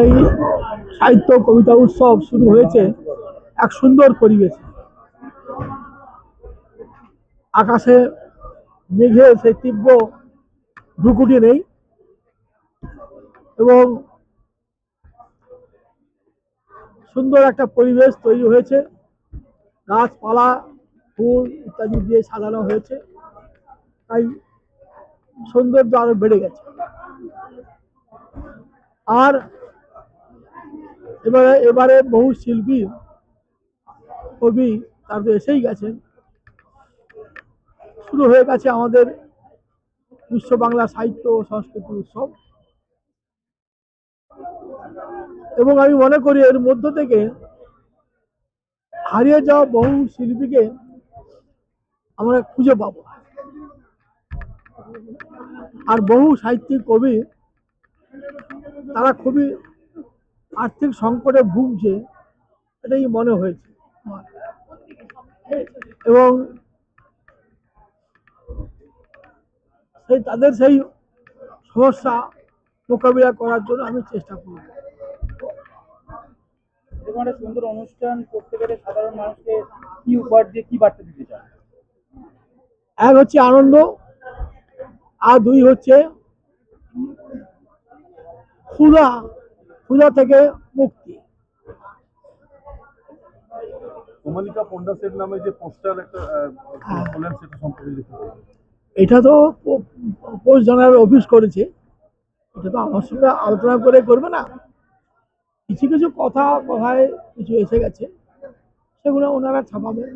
এই সাহিত্য, কবিতা, উৎসব শুরু হয়েছে এক সুন্দর পরিবেশে। আকাশে মেঘে সেই তীব্র ভ্রুকুটি নেই এবং সুন্দর একটা পরিবেশ তৈরি হয়েছে। গাছপালা, ফুল ইত্যাদি দিয়ে সাজানো হয়েছে। তাই সৌন্দর্য আরও বেড়ে গেছে। আর এবারে এবারে বহু শিল্পী, কবি তার তো এসেই গেছেন। শুরু হয়ে গেছে আমাদের বিশ্ব বাংলা সাহিত্য ও সংস্কৃতি উৎসব। এবং আমি মনে করি এর মধ্য থেকে হারিয়ে যাওয়া বহু শিল্পীকে আমরা খুঁজে পাবো। আর বহু সাহিত্যিক, কবি তারা খুবই আর্থিক সংকটে ভুগছে এটাই মনে হয়েছে। এবং সেই তাদের সেই সমস্যা মোকাবিলা করার জন্য আমি চেষ্টা করব। এরকম একটা সুন্দর অনুষ্ঠান করতে পেরে সাধারণ মানুষকে কি উপহার দিয়ে কি বার্তা দিতে চান? এক হচ্ছে আনন্দ আর দুই হচ্ছে ক্ষুধা ক্ষুধা থেকে মুক্তি। কোমালিকা পন্ডাসের নামে যে পোস্টার একটা হ্যাঁ। সেটা সম্পর্কে এটা তো পোস্ট জেনারেল অফিস করেছে। এটা তো আমার সঙ্গে আলোচনা করে করবে না। কিছু কিছু কথা কথায় কিছু এসে গেছে। সেগুলো ওনারা ছাপাবেন।